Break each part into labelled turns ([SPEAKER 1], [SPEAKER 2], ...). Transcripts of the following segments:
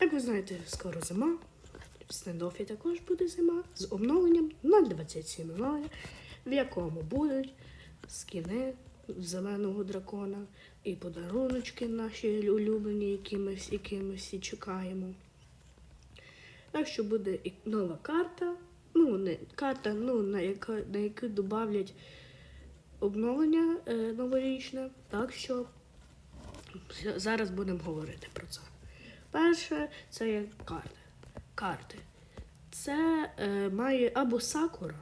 [SPEAKER 1] Як ви знаєте, скоро зима. В стендофі також буде зима з обновленням 0.27.0, в якому будуть скіни зеленого дракона і подаруночки наші улюблені, які ми, які ми всі чекаємо. Так що буде і нова карта. Ну, не карта, ну, на, яка, на яку додавлять обновлення е, новорічне. Так що зараз будемо говорити про це. Перше, це є карти. Карти. Це е, має або сакура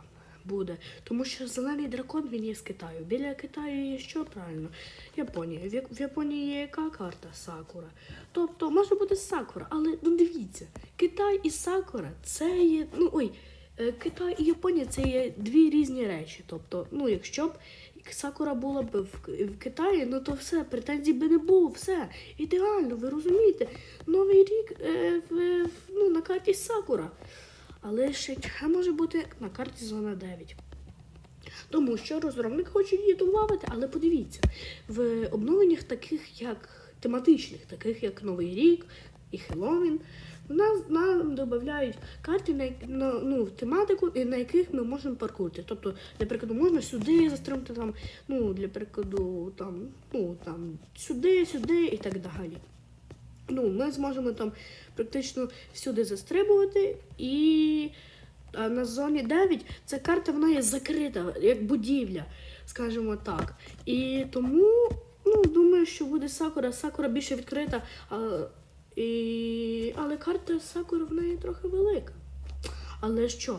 [SPEAKER 1] буде, тому що зелений дракон він є з Китаю. Біля Китаю є що правильно? Японія. В, Японії є яка карта Сакура? Тобто може бути Сакура, але ну дивіться, Китай і Сакура це є. Ну ой, е, Китай і Японія це є дві різні речі. Тобто, ну якщо б Сакура була б в, в Китаї, ну то все, претензій би не було, все. Ідеально, ви розумієте? Новий рік е, в, ну, на карті Сакура. Але ще може бути на карті зона 9. Тому що розробник хоче її додати, але подивіться, в обновленнях таких як тематичних, таких як Новий рік і Хеллоуін, нас нам додають карти на, на ну, тематику, на яких ми можемо паркурити. Тобто, для прикладу, можна сюди застрибнути там, ну, для прикладу, там, ну, там, сюди, сюди і так далі. Ну, ми зможемо там практично всюди застрибувати і а на зоні 9 ця карта вона є закрита, як будівля, скажімо так. І тому ну, думаю, що буде Сакура. Сакура більше відкрита, а, і... але карта Сакура в неї трохи велика. Але що,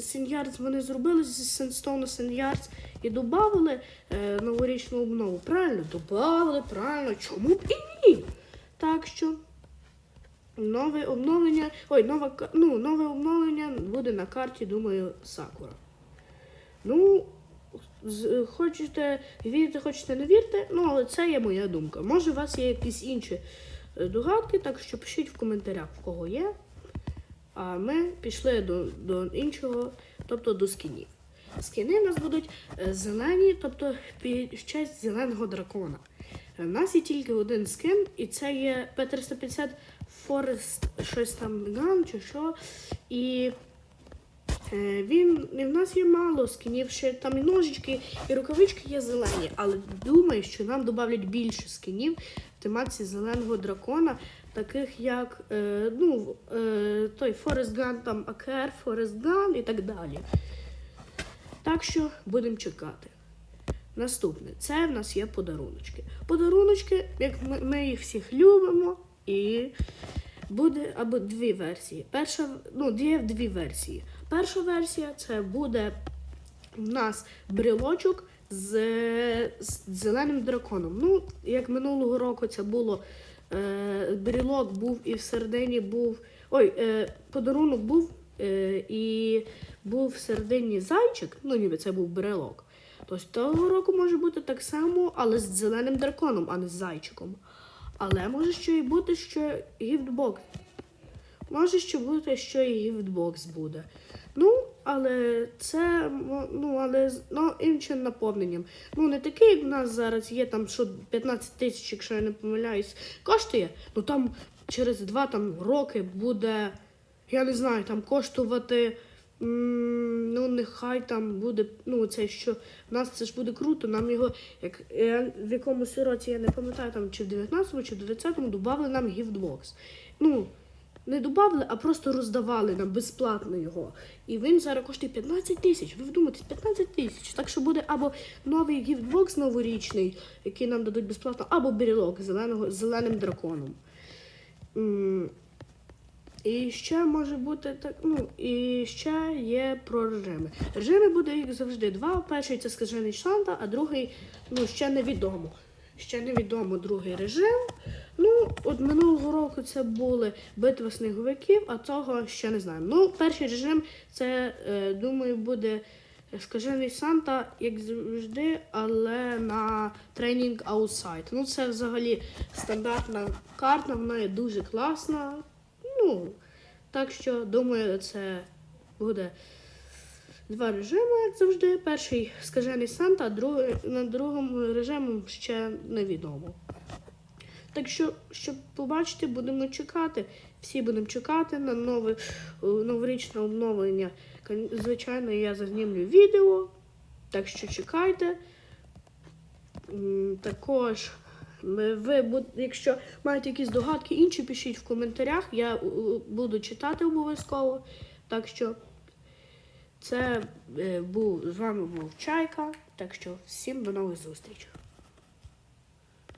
[SPEAKER 1] Сеньярс вони зробили з Сенстоуна Сеньярс і додали е, новорічну обнову. Правильно, додали, правильно, чому б і ні? Так що нове обновлення. Ой, нова, ну, нове обновлення буде на карті, думаю, Сакура. Ну, хочете вірте, хочете не вірте, ну, але це є моя думка. Може, у вас є якісь інші догадки, так що пишіть в коментарях, в кого є. А ми пішли до, до іншого, тобто до скінів. Скіни у нас будуть е, зелені, тобто під честь зеленого дракона. У нас є тільки один скин, і це є P350 Forest щось там Gun чи що. І е, він і в нас є мало скінів, ще там і ножички, і рукавички є зелені. Але думаю, що нам додавлять більше скінів в тематиці зеленого дракона, таких як е, ну, е, той Forest Gun, там AKR, Forest Gun і так далі. Так що будемо чекати. Наступне, це в нас є подаруночки. Подаруночки, як ми, ми їх всіх любимо, і буде або дві версії. Перша, ну, є дві версії. Перша версія це буде в нас брелочок з, з зеленим драконом. Ну, як минулого року це було е, брелок був і всередині був. Ой, е, подарунок був е, і був всередині зайчик, ну ніби це був брелок. Тобто того року може бути так само, але з зеленим драконом, а не з зайчиком. Але може ще й бути, що гіфтбокс. Може ще бути, що і гіфтбокс буде. Ну, але це ну, але з ну, іншим наповненням. Ну, не такий, як в нас зараз є, там що 15 тисяч, якщо я не помиляюсь, коштує. Ну там через два там, роки буде, я не знаю, там коштувати. Ну, нехай там буде, ну, це що в нас це ж буде круто. Нам його, як я, в якомусь році, я не пам'ятаю, там чи в 19-му, чи в 20-му додали нам гіфтбокс. Ну, не додали, а просто роздавали нам безплатно його. І він зараз коштує 15 тисяч. Ви вдумайтесь, 15 тисяч. Так що буде або новий гіфтбокс новорічний, який нам дадуть безплатно, або брілок зеленого, з зеленим драконом. І ще може бути так, ну і ще є про режими. Режими буде їх завжди два. Перший це скажений Санта, а другий ну ще невідомо. Ще невідомо другий режим. Ну, от минулого року це були битва сніговиків, а цього ще не знаємо. Ну, перший режим це, е, думаю, буде скажений Санта, як завжди, але на тренінг аутсайд. Ну, це взагалі стандартна карта, вона є дуже класна. Ну, так що, думаю, це буде два режими, як завжди. Перший скажений Санта, а другий, на другому режимі ще невідомо. Так що, щоб побачити, будемо чекати. Всі будемо чекати на нове е, новорічне обновлення. Звичайно, я зазнімлю відео. Так що чекайте. Також ви, якщо маєте якісь догадки інші, пишіть в коментарях. Я е, буду читати обов'язково. Так що це е, був з вами був Чайка. Так що всім до нових зустрічей.